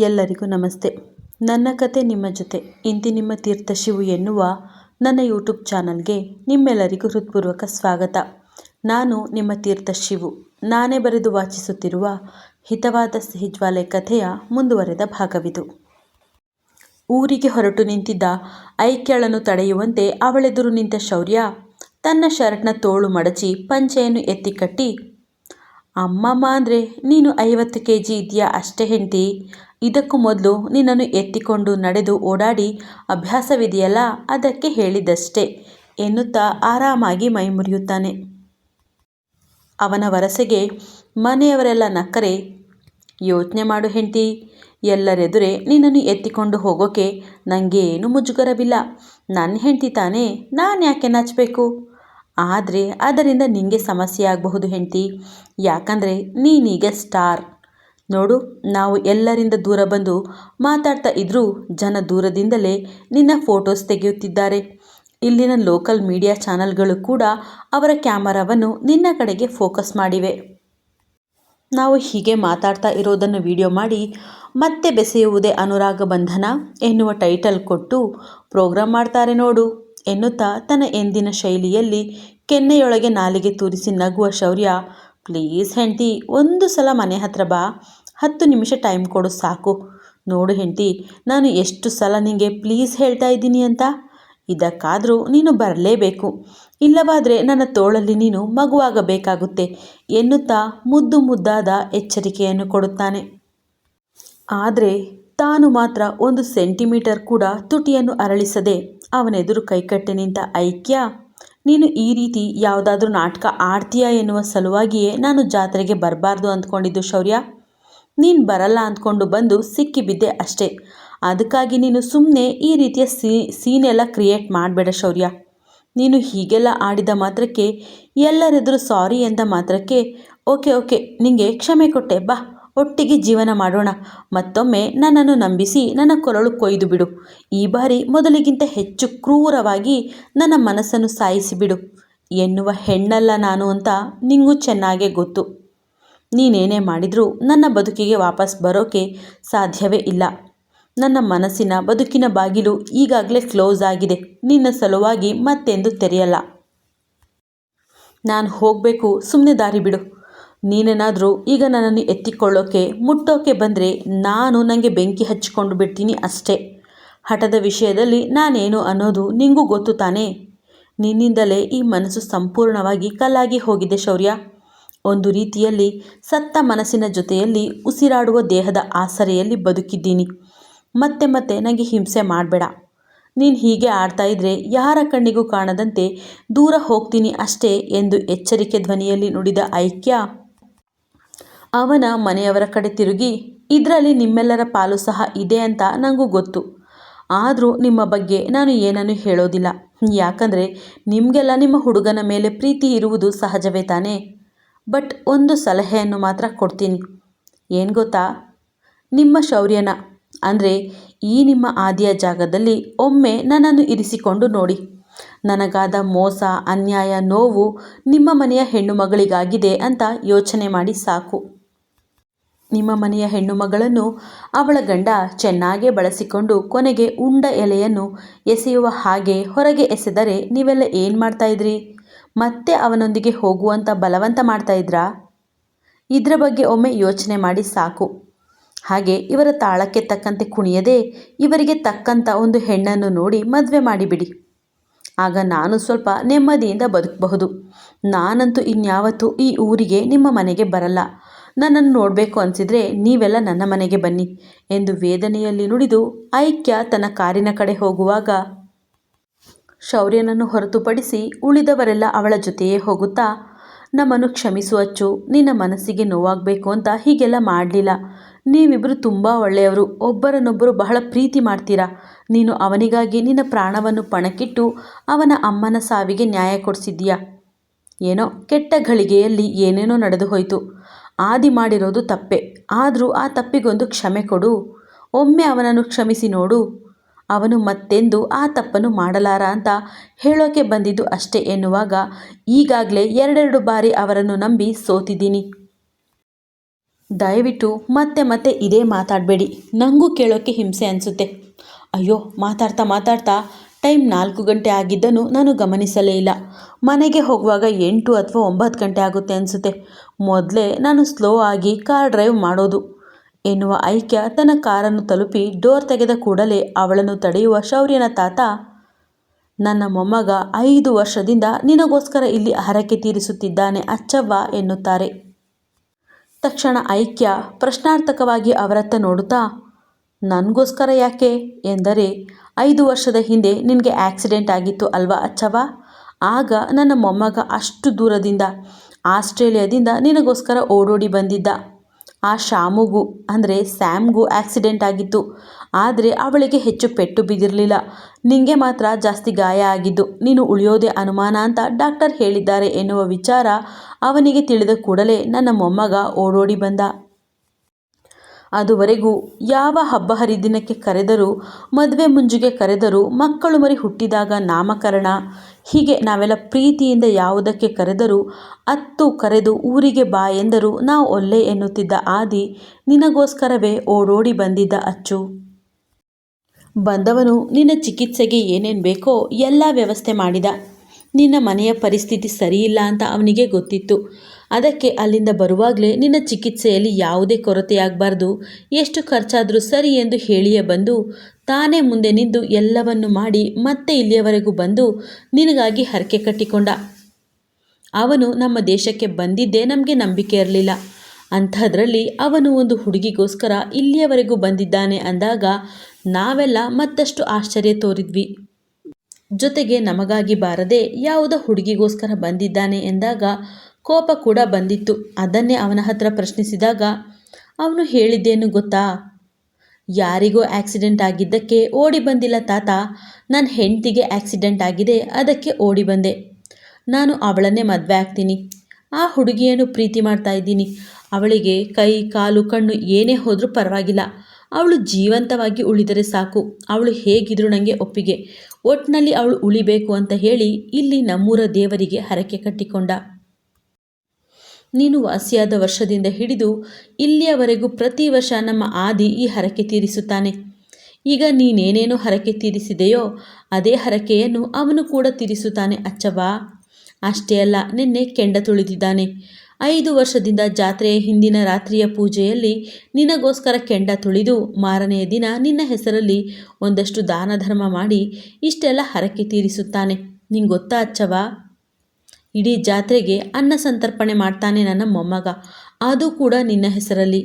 ಎಲ್ಲರಿಗೂ ನಮಸ್ತೆ. ನನ್ನ ಕತೆ ನಿಮ್ಮ ಜೊತೆ. ಇಂತಿ ನಿಮ್ಮ ತೀರ್ಥ ಶಿವು ಎನ್ನುವ ನನ್ನ ಯೂಟ್ಯೂಬ್ ಚಾನಲ್ಗೆ ನಿಮ್ಮೆಲ್ಲರಿಗೂ ಹೃತ್ಪೂರ್ವಕ ಸ್ವಾಗತ. ನಾನು ನಿಮ್ಮ ತೀರ್ಥ ಶಿವು. ನಾನೇ ಬರೆದು ವಾಚಿಸುತ್ತಿರುವ ಹಿತವಾದ ಸಿಹಿಜ್ವಾಲೆ ಕಥೆಯ ಮುಂದುವರೆದ ಭಾಗವಿದು. ಊರಿಗೆ ಹೊರಟು ನಿಂತಿದ್ದ ಐಕ್ಯಳನ್ನು ತಡೆಯುವಂತೆ ಅವಳೆದುರು ನಿಂತ ಶೌರ್ಯ ತನ್ನ ಶರ್ಟ್ನ ತೋಳು ಮಡಚಿ ಪಂಚೆಯನ್ನು ಎತ್ತಿ ಕಟ್ಟಿ ಅಮ್ಮಮ್ಮ ಅಂದರೆ ನೀನು ಐವತ್ತು ಕೆ ಜಿ ಇದೆಯಾ ಅಷ್ಟೇ ಹೆಂಡತಿ. ಇದಕ್ಕೂ ಮೊದಲು ನಿನ್ನನ್ನು ಎತ್ತಿಕೊಂಡು ನಡೆದು ಓಡಾಡಿ ಅಭ್ಯಾಸವಿದೆಯಲ್ಲ, ಅದಕ್ಕೆ ಹೇಳಿದ್ದಷ್ಟೇ ಎನ್ನುತ್ತಾ ಆರಾಮಾಗಿ ಮೈ ಮುರಿಯುತ್ತಾನೆ ಅವನ ವರಸೆಗೆ ಮನೆಯವರೆಲ್ಲ ನಕ್ಕರೆ, ಯೋಚನೆ ಮಾಡು ಹೆಂಡತಿ, ಎಲ್ಲರೆದುರೆ ನಿನ್ನನ್ನು ಎತ್ತಿಕೊಂಡು ಹೋಗೋಕೆ ನನಗೇನು ಮುಜುಗರವಿಲ್ಲ. ನನ್ನ ಹೆಂಡತಿ ತಾನೇ ನಾನು ಯಾಕೆ ನಾಚಬೇಕು? ಆದರೆ ಅದರಿಂದ ನಿನಗೆ ಸಮಸ್ಯೆ ಆಗಬಹುದು ಹೆಂಡತಿ. ಯಾಕಂದರೆ ನೀನೀಗ ಸ್ಟಾರ್. ನೋಡು, ನಾವು ಎಲ್ಲರಿಂದ ದೂರ ಬಂದು ಮಾತಾಡ್ತಾ ಇದ್ದರೂ ಜನ ದೂರದಿಂದಲೇ ನಿನ್ನ ಫೋಟೋಸ್ ತೆಗೆಯುತ್ತಿದ್ದಾರೆ. ಇಲ್ಲಿನ ಲೋಕಲ್ ಮೀಡಿಯಾ ಚಾನಲ್ಗಳು ಕೂಡ ಅವರ ಕ್ಯಾಮರಾವನ್ನು ನಿನ್ನ ಕಡೆಗೆ ಫೋಕಸ್ ಮಾಡಿವೆ. ನಾವು ಹೀಗೆ ಮಾತಾಡ್ತಾ ಇರೋದನ್ನು ವಿಡಿಯೋ ಮಾಡಿ ಮತ್ತೆ ಬೆಸೆಯುವುದೇ ಅನುರಾಗ ಬಂಧನ ಎನ್ನುವ ಟೈಟಲ್ ಕೊಟ್ಟು ಪ್ರೋಗ್ರಾಮ್ ಮಾಡ್ತಾರೆ ನೋಡು. ಎನ್ನುತ್ತಾ ತನ್ನ ಎಂದಿನ ಶೈಲಿಯಲ್ಲಿ ಕೆನ್ನೆಯೊಳಗೆ ನಾಲಿಗೆ ತೂರಿಸಿ ನಗುವ ಶೌರ್ಯ, ಪ್ಲೀಸ್ ಹೆಂಡತಿ, ಒಂದು ಸಲ ಮನೆ ಹತ್ರ ಬಾ, ಹತ್ತು ನಿಮಿಷ ಟೈಮ್ ಕೊಡು ಸಾಕು. ನೋಡು ಹೆಂಡತಿ, ನಾನು ಎಷ್ಟು ಸಲ ನಿನಗೆ ಪ್ಲೀಸ್ ಹೇಳ್ತಾ ಇದ್ದೀನಿ ಅಂತ. ಇದಕ್ಕಾದರೂ ನೀನು ಬರಲೇಬೇಕು. ಇಲ್ಲವಾದರೆ ನನ್ನ ತೋಳಲ್ಲಿ ನೀನು ಮಗುವಾಗಬೇಕಾಗುತ್ತೆ ಎನ್ನುತ್ತಾ ಮುದ್ದು ಮುದ್ದಾದ ಎಚ್ಚರಿಕೆಯನ್ನು ಕೊಡುತ್ತಾನೆ. ಆದರೆ ತಾನು ಮಾತ್ರ ಒಂದು ಸೆಂಟಿಮೀಟರ್ ಕೂಡ ತುಟಿಯನ್ನು ಅರಳಿಸದೆ ಅವನೆದುರು ಕೈಕಟ್ಟಿ ನಿಂತ, ಐಕ್ಯ, ನೀನು ಈ ರೀತಿ ಯಾವುದಾದ್ರೂ ನಾಟಕ ಆಡ್ತೀಯಾ ಎನ್ನುವ ಸಲುವಾಗಿಯೇ ನಾನು ಜಾತ್ರೆಗೆ ಬರಬಾರ್ದು ಅಂದ್ಕೊಂಡಿದ್ದು ಶೌರ್ಯ. ನೀನು ಬರಲ್ಲ ಅಂದ್ಕೊಂಡು ಬಂದು ಸಿಕ್ಕಿಬಿದ್ದೆ ಅಷ್ಟೇ. ಅದಕ್ಕಾಗಿ ನೀನು ಸುಮ್ಮನೆ ಈ ರೀತಿಯ ಸೀ, ಸೀನೆಲ್ಲ ಕ್ರಿಯೇಟ್ ಮಾಡಬೇಡ ಶೌರ್ಯ. ನೀನು ಹೀಗೆಲ್ಲ ಆಡಿದ ಮಾತ್ರಕ್ಕೆ, ಎಲ್ಲರೆದುರು ಸಾರಿ ಎಂದ ಮಾತ್ರಕ್ಕೆ, ಓಕೆ ಓಕೆ, ನಿಂಗೆ ಕ್ಷಮೆ ಕೊಟ್ಟೆ, ಬಾ. ಒಟ್ಟಿಗೆ ಜೀವನ ಮಾಡೋಣ. ಮತ್ತೊಮ್ಮೆ ನನ್ನನ್ನು ನಂಬಿಸಿ ನನ್ನ ಕೊರಳು ಕೊಯ್ದು ಬಿಡು. ಈ ಬಾರಿ ಮೊದಲಿಗಿಂತ ಹೆಚ್ಚು ಕ್ರೂರವಾಗಿ ನನ್ನ ಮನಸ್ಸನ್ನು ಸಾಯಿಸಿಬಿಡು ಎನ್ನುವ ಹೆಣ್ಣಲ್ಲ ನಾನು ಅಂತ ನಿಂಗೂ ಚೆನ್ನಾಗೇ ಗೊತ್ತು. ನೀನೇನೇ ಮಾಡಿದರೂ ನನ್ನ ಬದುಕಿಗೆ ವಾಪಸ್ ಬರೋಕೆ ಸಾಧ್ಯವೇ ಇಲ್ಲ. ನನ್ನ ಮನಸ್ಸಿನ ಬದುಕಿನ ಬಾಗಿಲು ಈಗಾಗಲೇ ಕ್ಲೋಸ್ ಆಗಿದೆ. ನಿನ್ನ ಸಲುವಾಗಿ ಮತ್ತೆಂದು ತೆರೆಯಲ್ಲ. ನಾನು ಹೋಗಬೇಕು ಸುಮ್ಮನೆ ದಾರಿ ಬಿಡು. ನೀನೇನಾದರೂ ಈಗ ನನ್ನನ್ನು ಎತ್ತಿಕೊಳ್ಳೋಕೆ, ಮುಟ್ಟೋಕೆ ಬಂದರೆ ನಾನು ನನಗೆ ಬೆಂಕಿ ಹಚ್ಚಿಕೊಂಡು ಬಿಡ್ತೀನಿ ಅಷ್ಟೇ. ಹಠದ ವಿಷಯದಲ್ಲಿ ನಾನೇನು ಅನ್ನೋದು ನಿಂಗೂ ಗೊತ್ತು ತಾನೇ? ನಿನ್ನಿಂದಲೇ ಈ ಮನಸ್ಸು ಸಂಪೂರ್ಣವಾಗಿ ಕಲ್ಲಾಗಿ ಹೋಗಿದೆ ಶೌರ್ಯ. ಒಂದು ರೀತಿಯಲ್ಲಿ ಸತ್ತ ಮನಸ್ಸಿನ ಜೊತೆಯಲ್ಲಿ ಉಸಿರಾಡುವ ದೇಹದ ಆಸರೆಯಲ್ಲಿ ಬದುಕಿದ್ದೀನಿ. ಮತ್ತೆ ಮತ್ತೆ ನನಗೆ ಹಿಂಸೆ ಮಾಡಬೇಡ. ನೀನು ಹೀಗೆ ಆಡ್ತಾ ಇದ್ರೆ ಯಾರ ಕಣ್ಣಿಗೂ ಕಾಣದಂತೆ ದೂರ ಹೋಗ್ತೀನಿ ಅಷ್ಟೇ ಎಂದು ಎಚ್ಚರಿಕೆ ಧ್ವನಿಯಲ್ಲಿ ನುಡಿದ ಐಕ್ಯ ಅವನ ಮನೆಯವರ ಕಡೆ ತಿರುಗಿ, ಇದರಲ್ಲಿ ನಿಮ್ಮೆಲ್ಲರ ಪಾಲು ಸಹ ಇದೆ ಅಂತ ನನಗೂ ಗೊತ್ತು. ಆದರೂ ನಿಮ್ಮ ಬಗ್ಗೆ ನಾನು ಏನನ್ನು ಹೇಳೋದಿಲ್ಲ. ಯಾಕಂದರೆ ನಿಮಗೆಲ್ಲ ನಿಮ್ಮ ಹುಡುಗನ ಮೇಲೆ ಪ್ರೀತಿ ಇರುವುದು ಸಹಜವೇ ತಾನೇ? ಬಟ್ ಒಂದು ಸಲಹೆಯನ್ನು ಮಾತ್ರ ಕೊಡ್ತೀನಿ. ಏನು ಗೊತ್ತಾ? ನಿಮ್ಮ ಶೌರ್ಯನ. ಅಂದರೆ ಈ ನಿಮ್ಮ ಆದಿಯ ಜಾಗದಲ್ಲಿ ಒಮ್ಮೆ ನನ್ನನ್ನು ಇರಿಸಿಕೊಂಡು ನೋಡಿ. ನನಗಾದ ಮೋಸ, ಅನ್ಯಾಯ, ನೋವು ನಿಮ್ಮ ಮನೆಯ ಹೆಣ್ಣು ಮಗಳಿಗಾಗಿದೆ ಅಂತ ಯೋಚನೆ ಮಾಡಿ ಸಾಕು. ನಿಮ್ಮ ಮನೆಯ ಹೆಣ್ಣು ಮಗಳನ್ನು ಅವಳ ಗಂಡ ಚೆನ್ನಾಗೇ ಬಳಸಿಕೊಂಡು ಕೊನೆಗೆ ಉಂಡ ಎಲೆಯನ್ನು ಎಸೆಯುವ ಹಾಗೆ ಹೊರಗೆ ಎಸೆದರೆ ನೀವೆಲ್ಲ ಏನು ಮಾಡ್ತಾಯಿದ್ರಿ ಮತ್ತೆ ಅವನೊಂದಿಗೆ ಹೋಗುವಂತ ಬಲವಂತ ಮಾಡ್ತಾಯಿದ್ರಾ ಇದರ? ಬಗ್ಗೆ ಒಮ್ಮೆ ಯೋಚನೆ ಮಾಡಿ ಸಾಕು. ಹಾಗೆ ಇವರ ತಾಳಕ್ಕೆ ತಕ್ಕಂತೆ ಕುಣಿಯದೆ ಇವರಿಗೆ ತಕ್ಕಂಥ ಒಂದು ಹೆಣ್ಣನ್ನು ನೋಡಿ ಮದುವೆ ಮಾಡಿಬಿಡಿ. ಆಗ ನಾನು ಸ್ವಲ್ಪ ನೆಮ್ಮದಿಯಿಂದ ಬದುಕಬಹುದು. ನಾನಂತೂ ಇನ್ಯಾವತ್ತೂ ಈ ಊರಿಗೆ ನಿಮ್ಮ ಮನೆಗೆ ಬರಲ್ಲ. ನನ್ನನ್ನು ನೋಡಬೇಕು ಅನಿಸಿದರೆ ನೀವೆಲ್ಲ ನನ್ನ ಮನೆಗೆ ಬನ್ನಿ ಎಂದು ವೇದನೆಯಲ್ಲಿ ನುಡಿದು ಐಕ್ಯ ತನ್ನ ಕಾರಿನ ಕಡೆ ಹೋಗುವಾಗ ಶೌರ್ಯನನ್ನು ಹೊರತುಪಡಿಸಿ ಉಳಿದವರೆಲ್ಲ ಅವಳ ಜೊತೆಯೇ ಹೋಗುತ್ತಾ, ನಮ್ಮನ್ನು ಕ್ಷಮಿಸು ಅಚ್ಚು, ನಿನ್ನ ಮನಸ್ಸಿಗೆ ನೋವಾಗಬೇಕು ಅಂತ ಹೀಗೆಲ್ಲ ಮಾಡಲಿಲ್ಲ. ನೀವಿಬ್ಬರು ತುಂಬ ಒಳ್ಳೆಯವರು, ಒಬ್ಬರನ್ನೊಬ್ಬರು ಬಹಳ ಪ್ರೀತಿ ಮಾಡ್ತೀರಾ? ನೀನು ಅವನಿಗಾಗಿ ನಿನ್ನ ಪ್ರಾಣವನ್ನು ಪಣಕ್ಕಿಟ್ಟು ಅವನ ಅಮ್ಮನ ಸಾವಿಗೆ ನ್ಯಾಯ ಕೊಡಿಸಿದ್ದೀಯಾ? ಏನೋ ಕೆಟ್ಟ ಘಳಿಗೆಯಲ್ಲಿ ಏನೇನೋ ನಡೆದು ಹೋಯಿತು. ಆದಿ ಮಾಡಿರೋದು ತಪ್ಪೆ. ಆದರೂ ಆ ತಪ್ಪಿಗೊಂದು ಕ್ಷಮೆ ಕೊಡು. ಒಮ್ಮೆ ಅವನನ್ನು ಕ್ಷಮಿಸಿ ನೋಡು. ಅವನು ಮತ್ತೆಂದು ಆ ತಪ್ಪನ್ನು ಮಾಡಲಾರ ಅಂತ ಹೇಳೋಕೆ ಬಂದಿದ್ದು ಅಷ್ಟೇ ಎನ್ನುವಾಗ ಈಗಾಗಲೇ ಎರಡೆರಡು ಬಾರಿ ಅವರನ್ನು ನಂಬಿ ಸೋತಿದ್ದೀನಿ. ದಯವಿಟ್ಟು ಮತ್ತೆ ಮತ್ತೆ ಇದೇ ಮಾತಾಡಬೇಡಿ. ನನಗೂ ಕೇಳೋಕ್ಕೆ ಹಿಂಸೆ ಅನಿಸುತ್ತೆ. ಅಯ್ಯೋ, ಮಾತಾಡ್ತಾ ಮಾತಾಡ್ತಾ ಟೈಮ್ ನಾಲ್ಕು ಗಂಟೆ ಆಗಿದ್ದನ್ನು ನಾನು ಗಮನಿಸಲೇ ಇಲ್ಲ. ಮನೆಗೆ ಹೋಗುವಾಗ ಎಂಟು ಅಥವಾ ಒಂಬತ್ತು ಗಂಟೆ ಆಗುತ್ತೆ ಅನಿಸುತ್ತೆ. ಮೊದಲೇ ನಾನು ಸ್ಲೋ ಆಗಿ ಕಾರ್ ಡ್ರೈವ್ ಮಾಡೋದು. ಎನ್ನುವ ಐಕ್ಯ ತನ್ನ ಕಾರನ್ನು ತಲುಪಿ ಡೋರ್ ತೆಗೆದ ಕೂಡಲೇ ಅವಳನ್ನು ತಡೆಯುವ ಶೌರ್ಯನ ತಾತ, ನನ್ನ ಮೊಮ್ಮಗ ಐದು ವರ್ಷದಿಂದ ನಿನಗೋಸ್ಕರ ಇಲ್ಲಿ ಹರಕೆ ತೀರಿಸುತ್ತಿದ್ದಾನೆ ಅಚ್ಚವ್ವ ಎನ್ನುತ್ತಾರೆ. ತಕ್ಷಣ ಐಕ್ಯ ಪ್ರಶ್ನಾರ್ಥಕವಾಗಿ ಅವರತ್ತ ನೋಡುತ್ತಾ, ನನಗೋಸ್ಕರ ಯಾಕೆ? ಎಂದರೆ, ಐದು ವರ್ಷದ ಹಿಂದೆ ನಿನಗೆ ಆಕ್ಸಿಡೆಂಟ್ ಆಗಿತ್ತು ಅಲ್ವಾ ಅಚ್ಚವ್ವ? ಆಗ ನನ್ನ ಮೊಮ್ಮಗ ಅಷ್ಟು ದೂರದಿಂದ ಆಸ್ಟ್ರೇಲಿಯಾದಿಂದ ನಿನಗೋಸ್ಕರ ಓಡೋಡಿ ಬಂದಿದ್ದ. ಆ ಶಾಮುಗೂ, ಅಂದರೆ ಸ್ಯಾಮ್ಗೂ ಆಕ್ಸಿಡೆಂಟ್ ಆಗಿತ್ತು. ಆದರೆ ಅವಳಿಗೆ ಹೆಚ್ಚು ಪೆಟ್ಟು ಬಿದ್ದಿರಲಿಲ್ಲ. ನಿಂಗೆ ಮಾತ್ರ ಜಾಸ್ತಿ ಗಾಯ ಆಗಿದ್ದು, ನೀನು ಉಳಿಯೋದೇ ಅನುಮಾನ ಅಂತ ಡಾಕ್ಟರ್ ಹೇಳಿದ್ದಾರೆ ಎನ್ನುವ ವಿಚಾರ ಅವನಿಗೆ ತಿಳಿದ ಕೂಡಲೇ ನನ್ನ ಮೊಮ್ಮಗ ಓಡೋಡಿ ಬಂದ. ಅದುವರೆಗೂ ಯಾವ ಹಬ್ಬ ಹರಿದಿನಕ್ಕೆ ಕರೆದರೂ, ಮದುವೆ ಮುಂಜಿಗೆ ಕರೆದರೂ ಮಕ್ಕಳು ಮರಿ ಹುಟ್ಟಿದಾಗ ನಾಮಕರಣ. ಹೀಗೆ ನಾವೆಲ್ಲ ಪ್ರೀತಿಯಿಂದ ಯಾವುದಕ್ಕೆ ಕರೆದರೂ, ಅತ್ತು ಕರೆದು ಊರಿಗೆ ಬಾ ಎಂದರೂ ನಾವು ಒಲ್ಲೆ ಎನ್ನುತ್ತಿದ್ದ ಆದಿ, ನಿನಗೋಸ್ಕರವೇ ಓಡೋಡಿ ಬಂದಿದ್ದ ಅಚ್ಚು. ಬಂದವನು ನಿನ್ನ ಚಿಕಿತ್ಸೆಗೆ ಏನೇನು ಬೇಕೋ ಎಲ್ಲ ವ್ಯವಸ್ಥೆ ಮಾಡಿದ. ನಿನ್ನ ಮನೆಯ ಪರಿಸ್ಥಿತಿ ಸರಿಯಿಲ್ಲ ಅಂತ ಅವನಿಗೆ ಗೊತ್ತಿತ್ತು. ಅದಕ್ಕೆ ಅಲ್ಲಿಂದ ಬರುವಾಗಲೇ ನಿನ್ನ ಚಿಕಿತ್ಸೆಯಲ್ಲಿ ಯಾವುದೇ ಕೊರತೆಯಾಗಬಾರ್ದು. ಎಷ್ಟು ಖರ್ಚಾದರೂ ಸರಿ ಎಂದು ಹೇಳಿಯೇ ಬಂದು, ತಾನೇ ಮುಂದೆ ನಿಂತು ಎಲ್ಲವನ್ನು ಮಾಡಿ ಮತ್ತೆ ಇಲ್ಲಿಯವರೆಗೂ ಬಂದು ನಿನಗಾಗಿ ಹರಕೆ ಕಟ್ಟಿಕೊಂಡ. ಅವನು ನಮ್ಮ ದೇಶಕ್ಕೆ ಬಂದಿದ್ದೇ ನಮಗೆ ನಂಬಿಕೆ ಇರಲಿಲ್ಲ. ಅಂಥದ್ರಲ್ಲಿ ಅವನು ಒಂದು ಹುಡುಗಿಗೋಸ್ಕರ ಇಲ್ಲಿಯವರೆಗೂ ಬಂದಿದ್ದಾನೆ ಅಂದಾಗ ನಾವೆಲ್ಲ ಮತ್ತಷ್ಟು ಆಶ್ಚರ್ಯ ತೋರಿದ್ವಿ. ಜೊತೆಗೆ ನಮಗಾಗಿ ಬಾರದೆ ಯಾವುದೋ ಹುಡುಗಿಗೋಸ್ಕರ ಬಂದಿದ್ದಾನೆ ಎಂದಾಗ ಕೋಪ ಕೂಡ ಬಂದಿತ್ತು. ಅದನ್ನೇ ಅವನ ಹತ್ರ ಪ್ರಶ್ನಿಸಿದಾಗ ಅವನು ಹೇಳಿದ್ದೇನು ಗೊತ್ತಾ? ಯಾರಿಗೋ ಆಕ್ಸಿಡೆಂಟ್ ಆಗಿದ್ದಕ್ಕೆ ಓಡಿ ಬಂದಿಲ್ಲ ತಾತ. ನನ್ನ ಹೆಂಡತಿಗೆ ಆಕ್ಸಿಡೆಂಟ್ ಆಗಿದೆ, ಅದಕ್ಕೆ ಓಡಿ ಬಂದೆ. ನಾನು ಅವಳನ್ನೇ ಮದುವೆ ಆಗ್ತೀನಿ. ಆ ಹುಡುಗಿಯನ್ನು ಪ್ರೀತಿ ಮಾಡ್ತಾ ಇದ್ದೀನಿ. ಅವಳಿಗೆ ಕೈ, ಕಾಲು, ಕಣ್ಣು ಏನೇ ಹೋದರೂ ಪರವಾಗಿಲ್ಲ. ಅವಳು ಜೀವಂತವಾಗಿ ಉಳಿದರೆ ಸಾಕು. ಅವಳು ಹೇಗಿದ್ರು ನನಗೆ ಒಪ್ಪಿಗೆ. ಒಟ್ಟಿನಲ್ಲಿ ಅವಳು ಉಳಿಬೇಕು ಅಂತ ಹೇಳಿ ಇಲ್ಲಿ ನಮ್ಮೂರ ದೇವರಿಗೆ ಹರಕೆ ಕಟ್ಟಿಕೊಂಡ. ನೀನು ವಾಸಿಯಾದ ವರ್ಷದಿಂದ ಹಿಡಿದು ಇಲ್ಲಿಯವರೆಗೂ ಪ್ರತಿ ವರ್ಷ ನಮ್ಮ ಆದಿ ಈ ಹರಕೆ ತೀರಿಸುತ್ತಾನೆ. ಈಗ ನೀನೇನೇನು ಹರಕೆ ತೀರಿಸಿದೆಯೋ ಅದೇ ಹರಕೆಯನ್ನು ಅವನು ಕೂಡ ತೀರಿಸುತ್ತಾನೆ ಅಚ್ಚವಾ ಅಷ್ಟೇ ಅಲ್ಲ, ನಿನ್ನೆ ಕೆಂಡ ತುಳಿದಿದ್ದಾನೆ. ಐದು ವರ್ಷದಿಂದ ಜಾತ್ರೆಯ ಹಿಂದಿನ ರಾತ್ರಿಯ ಪೂಜೆಯಲ್ಲಿ ನಿನಗೋಸ್ಕರ ಕೆಂಡ ತುಳಿದು ಮಾರನೆಯ ದಿನ ನಿನ್ನ ಹೆಸರಲ್ಲಿ ಒಂದಷ್ಟು ದಾನ ಧರ್ಮ ಮಾಡಿ ಇಷ್ಟೆಲ್ಲ ಹರಕೆ ತೀರಿಸುತ್ತಾನೆ. ನಿಂಗೆ ಗೊತ್ತಾ ಅಚ್ಚವ ಇಡೀ ಜಾತ್ರೆಗೆ ಅನ್ನ ಸಂತರ್ಪಣೆ ಮಾಡ್ತಾನೆ ನನ್ನ ಮೊಮ್ಮಗ. ಅದು ಕೂಡ ನಿನ್ನ ಹೆಸರಲ್ಲಿ.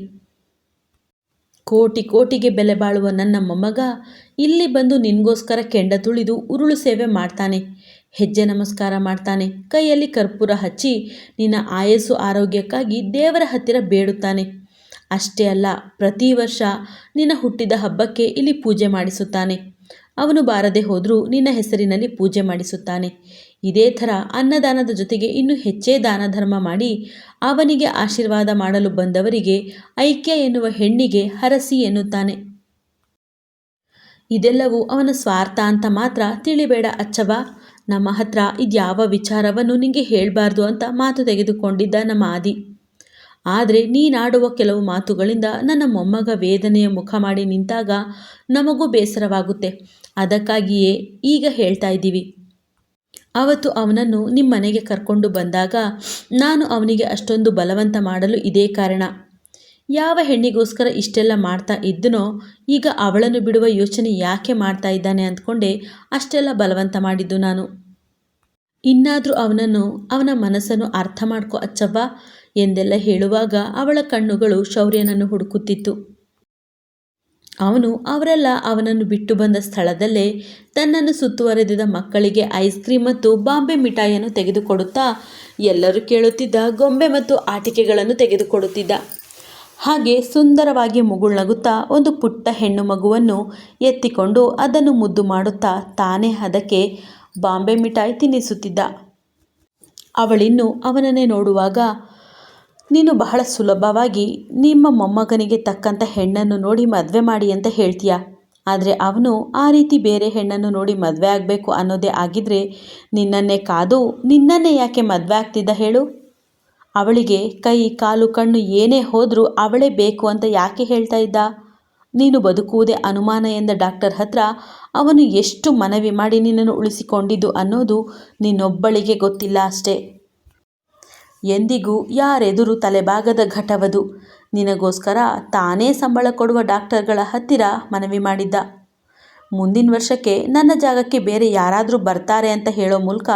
ಕೋಟಿ ಕೋಟಿಗೆ ಬೆಲೆ ಬಾಳುವ ನನ್ನ ಮೊಮ್ಮಗ ಇಲ್ಲಿ ಬಂದು ನಿನಗೋಸ್ಕರ ಕೆಂಡ ತುಳಿದು ಉರುಳು ಸೇವೆ ಮಾಡ್ತಾನೆ. ಹೆಜ್ಜೆ ನಮಸ್ಕಾರ ಮಾಡ್ತಾನೆ. ಕೈಯಲ್ಲಿ ಕರ್ಪೂರ ಹಚ್ಚಿ ನಿನ್ನ ಆಯಸ್ಸು ಆರೋಗ್ಯಕ್ಕಾಗಿ ದೇವರ ಹತ್ತಿರ ಬೇಡುತ್ತಾನೆ. ಅಷ್ಟೇ ಅಲ್ಲ, ಪ್ರತಿ ವರ್ಷ ನಿನ್ನ ಹುಟ್ಟಿದ ಹಬ್ಬಕ್ಕೆ ಇಲ್ಲಿ ಪೂಜೆ ಮಾಡಿಸುತ್ತಾನೆ. ಅವನು ಬಾರದೆ ಹೋದರೂ ನಿನ್ನ ಹೆಸರಿನಲ್ಲಿ ಪೂಜೆ ಮಾಡಿಸುತ್ತಾನೆ. ಇದೇ ಥರ ಅನ್ನದಾನದ ಜೊತೆಗೆ ಇನ್ನೂ ಹೆಚ್ಚೇ ದಾನ ಧರ್ಮ ಮಾಡಿ ಅವನಿಗೆ ಆಶೀರ್ವಾದ ಮಾಡಲು ಬಂದವರಿಗೆ ಐಕ್ಯ ಎನ್ನುವ ಹೆಣ್ಣಿಗೆ ಹರಸಿ ಎನ್ನುತ್ತಾನೆ. ಇದೆಲ್ಲವೂ ಅವನ ಸ್ವಾರ್ಥ ಅಂತ ಮಾತ್ರ ತಿಳಿಬೇಡ ಅಚ್ಚವ. ನಮ್ಮ ಹತ್ರ ಇದ್ಯಾವ ವಿಚಾರವನ್ನು ನಿಮಗೆ ಹೇಳಬಾರ್ದು ಅಂತ ಮಾತು ತೆಗೆದುಕೊಂಡಿದ್ದ ನಮ್ಮ ಆದಿ. ಆದರೆ ನೀನಾಡುವ ಕೆಲವು ಮಾತುಗಳಿಂದ ನನ್ನ ಮೊಮ್ಮಗ ವೇದನೆಯ ಮುಖ ಮಾಡಿ ನಿಂತಾಗ ನಮಗೂ ಬೇಸರವಾಗುತ್ತೆ. ಅದಕ್ಕಾಗಿಯೇ ಈಗ ಹೇಳ್ತಾ ಇದ್ದೀವಿ. ಅವತ್ತು ಅವನನ್ನು ನಿಮ್ಮ ಮನೆಗೆ ಕರ್ಕೊಂಡು ಬಂದಾಗ ನಾನು ಅವನಿಗೆ ಅಷ್ಟೊಂದು ಬಲವಂತ ಮಾಡಲು ಇದೇ ಕಾರಣ. ಯಾವ ಹೆಣ್ಣಿಗೋಸ್ಕರ ಇಷ್ಟೆಲ್ಲ ಮಾಡ್ತಾ ಇದ್ದನೋ, ಈಗ ಅವಳನ್ನು ಬಿಡುವ ಯೋಚನೆ ಯಾಕೆ ಮಾಡ್ತಾ ಇದ್ದಾನೆ ಅಂದ್ಕೊಂಡೆ ಅಷ್ಟೆಲ್ಲ ಬಲವಂತ ಮಾಡಿದ್ದು ನಾನು. ಇನ್ನಾದರೂ ಅವನನ್ನು, ಅವನ ಮನಸ್ಸನ್ನು ಅರ್ಥ ಮಾಡ್ಕೋ ಅಚ್ಚವ್ವ ಎಂದೆಲ್ಲ ಹೇಳುವಾಗ ಅವಳ ಕಣ್ಣುಗಳು ಶೌರ್ಯನನ್ನು ಹುಡುಕುತ್ತಿತ್ತು. ಅವನು ಅವರೆಲ್ಲ ಅವನನ್ನು ಬಿಟ್ಟು ಬಂದ ಸ್ಥಳದಲ್ಲೇ ತನ್ನನ್ನು ಸುತ್ತುವರೆದಿದ್ದ ಮಕ್ಕಳಿಗೆ ಐಸ್ ಕ್ರೀಮ್ ಮತ್ತು ಬಾಂಬೆ ಮಿಠಾಯಿಯನ್ನು ತೆಗೆದುಕೊಡುತ್ತಾ ಎಲ್ಲರೂ ಕೇಳುತ್ತಿದ್ದ, ಗೊಂಬೆ ಮತ್ತು ಆಟಿಕೆಗಳನ್ನು ತೆಗೆದುಕೊಡುತ್ತಿದ್ದ. ಹಾಗೆ ಸುಂದರವಾಗಿ ಮುಗುಳ್ನಗುತ್ತಾ ಒಂದು ಪುಟ್ಟ ಹೆಣ್ಣು ಮಗುವನ್ನು ಎತ್ತಿಕೊಂಡು ಅದನ್ನು ಮುದ್ದು ಮಾಡುತ್ತಾ ತಾನೇ ಅದಕ್ಕೆ ಬಾಂಬೆ ಮಿಠಾಯಿ ತಿನ್ನಿಸುತ್ತಿದ್ದ. ಅವಳಿನ್ನು ಅವನನ್ನೇ ನೋಡುವಾಗ, ನೀನು ಬಹಳ ಸುಲಭವಾಗಿ ನಿಮ್ಮ ಮೊಮ್ಮಗನಿಗೆ ತಕ್ಕಂಥ ಹೆಣ್ಣನ್ನು ನೋಡಿ ಮದುವೆ ಮಾಡಿ ಅಂತ ಹೇಳ್ತೀಯ. ಆದರೆ ಅವನು ಆ ರೀತಿ ಬೇರೆ ಹೆಣ್ಣನ್ನು ನೋಡಿ ಮದುವೆ ಆಗಬೇಕು ಅನ್ನೋದೇ ಆಗಿದ್ರೆ ನಿನ್ನನ್ನೇ ಕಾದು ನಿನ್ನನ್ನೇ ಯಾಕೆ ಮದುವೆ ಆಗ್ತಿದ್ದ ಹೇಳು. ಅವಳಿಗೆ, ಕೈ, ಕಾಲು, ಕಣ್ಣು ಏನೇ ಹೋದರೂ ಅವಳೇ ಬೇಕು ಅಂತ ಯಾಕೆ ಹೇಳ್ತಾ ಇದ್ದ? ನೀನು ಬದುಕುವುದೇ ಅನುಮಾನ ಎಂದ ಡಾಕ್ಟರ್ ಹತ್ರ, ಅವನು ಎಷ್ಟು ಮನವಿ ಮಾಡಿ ನಿನ್ನನ್ನು ಉಳಿಸಿಕೊಂಡಿದ್ದು ಅನ್ನೋದು ನಿನ್ನೊಬ್ಬಳಿಗೆ ಗೊತ್ತಿಲ್ಲ ಅಷ್ಟೇ. ಎಂದಿಗೂ ಯಾರೆದುರು ತಲೆಬಾಗದ ಘಟವದು. ನಿನಗೋಸ್ಕರ ತಾನೇ ಸಂಬಳ ಕೊಡುವ ಡಾಕ್ಟರ್ಗಳ ಹತ್ತಿರ ಮನವಿ ಮಾಡಿದ್ದ. ಮುಂದಿನ ವರ್ಷಕ್ಕೆ ನನ್ನ ಜಾಗಕ್ಕೆ ಬೇರೆ ಯಾರಾದರೂ ಬರ್ತಾರೆ ಅಂತ ಹೇಳೋ ಮೂಲಕ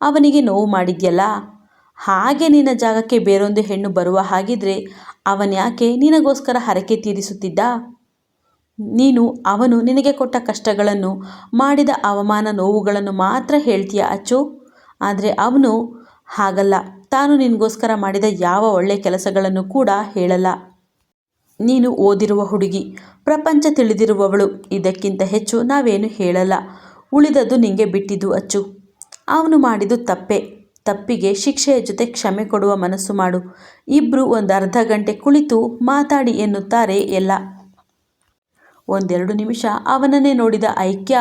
ಅವನಿಗೆ ನೋವು ಮಾಡಿದ್ಯಲ್ಲ? ಹಾಗೆ ನಿನ್ನ ಜಾಗಕ್ಕೆ ಬೇರೊಂದು ಹೆಣ್ಣು ಬರುವ ಹಾಗಿದ್ರೆ ಅವನ್ಯಾಕೆ ನಿನಗೋಸ್ಕರ ಹರಕೆ ತೀರಿಸುತ್ತಿದ್ದ? ನೀನು, ಅವನು ನಿನಗೆ ಕೊಟ್ಟ ಕಷ್ಟಗಳನ್ನು ಮಾಡಿದ ಅವಮಾನ ನೋವುಗಳನ್ನು ಮಾತ್ರ ಹೇಳ್ತೀಯ ಅಚ್ಚು? ಆದರೆ ಅವನು ಹಾಗಲ್ಲ. ತಾನು ನಿನಗೋಸ್ಕರ ಮಾಡಿದ ಯಾವ ಒಳ್ಳೆಯ ಕೆಲಸಗಳನ್ನು ಕೂಡ ಹೇಳಲ್ಲ. ನೀನು ಓದಿರುವ ಹುಡುಗಿ, ಪ್ರಪಂಚ ತಿಳಿದಿರುವವಳು, ಇದಕ್ಕಿಂತ ಹೆಚ್ಚು ನಾವೇನು ಹೇಳಲ್ಲ. ಉಳಿದದ್ದು ನಿಂಗೆ ಬಿಟ್ಟಿದ್ದು ಅಚ್ಚು. ಅವನು ಮಾಡಿದ್ದು ತಪ್ಪೆ. ತಪ್ಪಿಗೆ ಶಿಕ್ಷೆಯ ಜೊತೆ ಕ್ಷಮೆ ಕೊಡುವ ಮನಸ್ಸು ಮಾಡು. ಇಬ್ಬರು ಒಂದು ಅರ್ಧ ಗಂಟೆ ಕುಳಿತು ಮಾತಾಡಿ ಎನ್ನುತ್ತಾರೆ ಎಲ್ಲ. ಒಂದೆರಡು ನಿಮಿಷ ಅವನನ್ನೇ ನೋಡಿದ ಐಕ್ಯ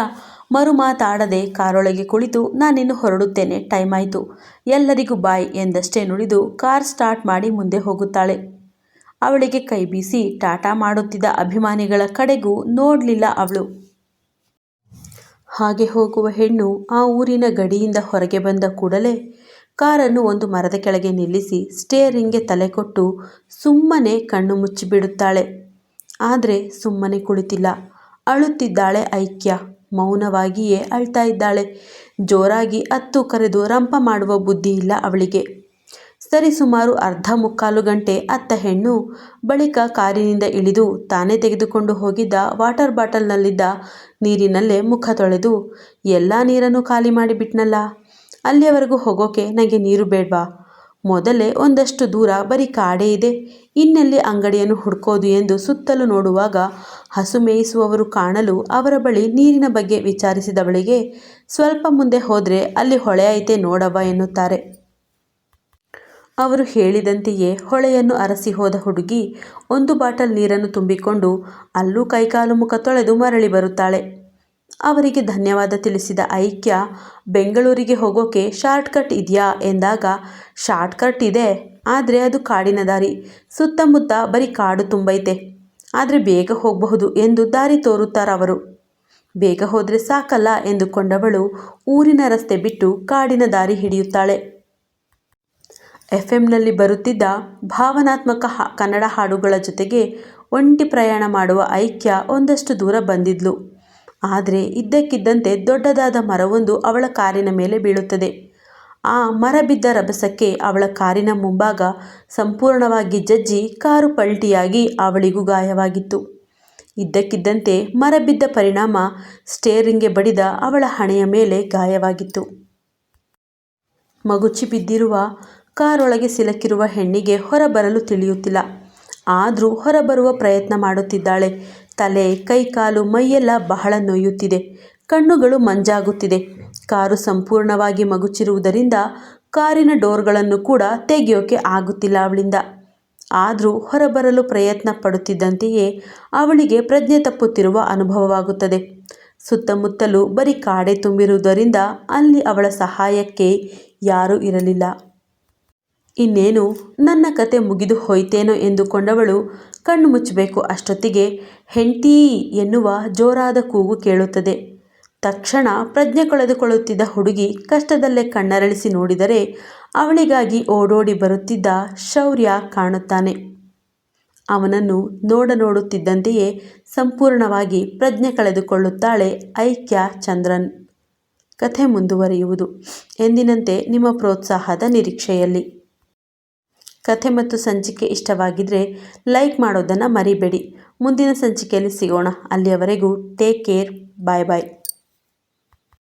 ಮರು ಮಾತಾಡದೆ ಕಾರೊಳಗೆ ಕುಳಿತು, ನಾನಿನ್ನು ಹೊರಡುತ್ತೇನೆ, ಟೈಮ್ ಆಯಿತು. ಎಲ್ಲರಿಗೂ ಬಾಯ್ ಎಂದಷ್ಟೇ ನುಡಿದು ಕಾರ್ ಸ್ಟಾರ್ಟ್ ಮಾಡಿ ಮುಂದೆ ಹೋಗುತ್ತಾಳೆ. ಅವಳಿಗೆ ಕೈ ಬೀಸಿ ಟಾಟಾ ಮಾಡುತ್ತಿದ್ದ ಅಭಿಮಾನಿಗಳ ಕಡೆಗೂ ನೋಡಲಿಲ್ಲ ಅವಳು. ಹಾಗೆ ಹೋಗುವ ಹೆಣ್ಣು ಆ ಊರಿನ ಗಡಿಯಿಂದ ಹೊರಗೆ ಬಂದ ಕೂಡಲೇ ಕಾರನ್ನು ಒಂದು ಮರದ ಕೆಳಗೆ ನಿಲ್ಲಿಸಿ ಸ್ಟೇರಿಂಗ್ಗೆ ತಲೆ ಕೊಟ್ಟು ಸುಮ್ಮನೆ ಕಣ್ಣು ಮುಚ್ಚಿಬಿಡುತ್ತಾಳೆ. ಆದರೆ ಸುಮ್ಮನೆ ಕುಳಿತಿಲ್ಲ. ಅಳುತ್ತಿದ್ದಾಳೆ ಐಕ್ಯ. ಮೌನವಾಗಿಯೇ ಅಳ್ತಾ ಇದ್ದಾಳೆ. ಜೋರಾಗಿ ಅತ್ತು ಕರೆದು ರಂಪ ಮಾಡುವ ಬುದ್ಧಿ ಇಲ್ಲ ಅವಳಿಗೆ. ಸರಿಸುಮಾರು ಅರ್ಧ ಮುಕ್ಕಾಲು ಗಂಟೆ ಅತ್ತ ಹೆಣ್ಣು ಬಳಿಕ ಕಾರಿನಿಂದ ಇಳಿದು ತಾನೇ ತೆಗೆದುಕೊಂಡು ಹೋಗಿದ್ದ ವಾಟರ್ ಬಾಟಲ್ನಲ್ಲಿದ್ದ ನೀರಿನಲ್ಲೇ ಮುಖ ತೊಳೆದು, ಎಲ್ಲ ನೀರನ್ನು ಖಾಲಿ ಮಾಡಿಬಿಟ್ನಲ್ಲ? ಅಲ್ಲಿಯವರೆಗೂ ಹೋಗೋಕೆ ನನಗೆ ನೀರು ಬೇಡವಾ? ಮೊದಲೇ ಒಂದಷ್ಟು ದೂರ ಬರೀ ಕಾಡೇ ಇದೆ. ಇನ್ನೆಲ್ಲಿ ಅಂಗಡಿಯನ್ನು ಹುಡ್ಕೋದು ಎಂದು ಸುತ್ತಲೂ ನೋಡುವಾಗ ಹಸು ಮೇಯಿಸುವವರು ಕಾಣಲು ಅವರ ಬಳಿ ನೀರಿನ ಬಗ್ಗೆ ವಿಚಾರಿಸಿದವಳಿಗೆ, ಸ್ವಲ್ಪ ಮುಂದೆ ಹೋದರೆ ಅಲ್ಲಿ ಹೊಳೆ ಐತೆ ನೋಡವ್ವ ಎನ್ನುತ್ತಾರೆ. ಅವರು ಹೇಳಿದಂತೆಯೇ ಹೊಳೆಯನ್ನು ಅರಸಿ ಹೋದ ಹುಡುಗಿ ಒಂದು ಬಾಟಲ್ ನೀರನ್ನು ತುಂಬಿಕೊಂಡು ಅಲ್ಲೂ ಕೈಕಾಲು ಮುಖ ತೊಳೆದು ಮರಳಿ ಬರುತ್ತಾಳೆ. ಅವರಿಗೆ ಧನ್ಯವಾದ ತಿಳಿಸಿದ ಐಕ್ಯ, ಬೆಂಗಳೂರಿಗೆ ಹೋಗೋಕೆ ಶಾರ್ಟ್ಕಟ್ ಇದೆಯಾ ಎಂದಾಗ, ಶಾರ್ಟ್ಕಟ್ ಇದೆ, ಆದರೆ ಅದು ಕಾಡಿನ ದಾರಿ, ಸುತ್ತಮುತ್ತ ಬರೀ ಕಾಡು ತುಂಬೈತೆ, ಆದರೆ ಬೇಗ ಹೋಗಬಹುದು ಎಂದು ದಾರಿ ತೋರುತ್ತಾರವರು ಬೇಗ ಹೋದರೆ ಸಾಕಲ್ಲ ಎಂದುಕೊಂಡವಳು ಊರಿನ ರಸ್ತೆ ಬಿಟ್ಟು ಕಾಡಿನ ದಾರಿ ಹಿಡಿಯುತ್ತಾಳೆ. ಎಫ್ ಎಂನಲ್ಲಿ ಬರುತ್ತಿದ್ದ ಭಾವನಾತ್ಮಕ ಕನ್ನಡ ಹಾಡುಗಳ ಜೊತೆಗೆ ಒಂಟಿ ಪ್ರಯಾಣ ಮಾಡುವ ಐಕ್ಯ ಒಂದಷ್ಟು ದೂರ ಬಂದಿದ್ಲು. ಆದರೆ ಇದ್ದಕ್ಕಿದ್ದಂತೆ ದೊಡ್ಡದಾದ ಮರವೊಂದು ಅವಳ ಕಾರಿನ ಮೇಲೆ ಬೀಳುತ್ತದೆ. ಆ ಮರ ಬಿದ್ದ ರಭಸಕ್ಕೆ ಅವಳ ಕಾರಿನ ಮುಂಭಾಗ ಸಂಪೂರ್ಣವಾಗಿ ಜಜ್ಜಿ ಕಾರು ಪಲ್ಟಿಯಾಗಿ ಅವಳಿಗೂ ಗಾಯವಾಗಿತ್ತು. ಇದ್ದಕ್ಕಿದ್ದಂತೆ ಮರ ಬಿದ್ದ ಪರಿಣಾಮ ಸ್ಟೇರಿಂಗ್ಗೆ ಬಡಿದ ಅವಳ ಹಣೆಯ ಮೇಲೆ ಗಾಯವಾಗಿತ್ತು. ಮಗುಚಿ ಬಿದ್ದಿರುವ ಕಾರೊಳಗೆ ಸಿಲುಕಿರುವ ಹೆಣ್ಣಿಗೆ ಹೊರಬರಲು ತಿಳಿಯುತ್ತಿಲ್ಲ. ಆದರೂ ಹೊರಬರುವ ಪ್ರಯತ್ನ ಮಾಡುತ್ತಿದ್ದಾಳೆ. ತಲೆ ಕೈಕಾಲು ಮೈಯೆಲ್ಲ ಬಹಳ ನೋಯುತ್ತಿದೆ. ಕಣ್ಣುಗಳು ಮಂಜಾಗುತ್ತಿದೆ. ಕಾರು ಸಂಪೂರ್ಣವಾಗಿ ಮಗುಚಿರುವುದರಿಂದ ಕಾರಿನ ಡೋರ್ಗಳನ್ನು ಕೂಡ ತೆಗೆಯೋಕೆ ಆಗುತ್ತಿಲ್ಲ ಅವಳಿಂದ. ಆದರೂ ಹೊರಬರಲು ಪ್ರಯತ್ನ ಪಡುತ್ತಿದ್ದಂತೆಯೇ ಅವಳಿಗೆ ಪ್ರಜ್ಞೆ ತಪ್ಪುತ್ತಿರುವ ಅನುಭವವಾಗುತ್ತದೆ. ಸುತ್ತಮುತ್ತಲೂ ಬರೀ ಕಾಡೆ ತುಂಬಿರುವುದರಿಂದ ಅಲ್ಲಿ ಅವಳ ಸಹಾಯಕ್ಕೆ ಯಾರೂ ಇರಲಿಲ್ಲ. ಇನ್ನೇನು ನನ್ನ ಕತೆ ಮುಗಿದು ಹೋಯ್ತೇನೋ ಎಂದುಕೊಂಡವಳು ಕಣ್ಣು ಮುಚ್ಚಬೇಕು ಅಷ್ಟೊತ್ತಿಗೆ ಹೆಂಡ್ತಿ ಎನ್ನುವ ಜೋರಾದ ಕೂಗು ಕೇಳುತ್ತದೆ. ತಕ್ಷಣ ಪ್ರಜ್ಞೆ ಕಳೆದುಕೊಳ್ಳುತ್ತಿದ್ದ ಹುಡುಗಿ ಕಷ್ಟದಲ್ಲೇ ಕಣ್ಣರಳಿಸಿ ನೋಡಿದರೆ ಅವಳಿಗಾಗಿ ಓಡೋಡಿ ಬರುತ್ತಿದ್ದ ಶೌರ್ಯ ಕಾಣುತ್ತಾನೆ. ಅವನನ್ನು ನೋಡ ನೋಡುತ್ತಿದ್ದಂತೆಯೇ ಸಂಪೂರ್ಣವಾಗಿ ಪ್ರಜ್ಞೆ ಕಳೆದುಕೊಳ್ಳುತ್ತಾಳೆ ಐಕ್ಯ ಚಂದ್ರನ್. ಕಥೆ ಮುಂದುವರಿಯುವುದು. ಎಂದಿನಂತೆ ನಿಮ್ಮ ಪ್ರೋತ್ಸಾಹದ ನಿರೀಕ್ಷೆಯಲ್ಲಿ. ಕಥೆ ಮತ್ತು ಸಂಚಿಕೆ ಇಷ್ಟವಾಗಿದ್ದರೆ ಲೈಕ್ ಮಾಡೋದನ್ನು ಮರಿಬೇಡಿ. ಮುಂದಿನ ಸಂಚಿಕೆಯಲ್ಲಿ ಸಿಗೋಣ. ಅಲ್ಲಿಯವರೆಗೂ ಟೇಕ್ ಕೇರ್. ಬಾಯ್ ಬಾಯ್.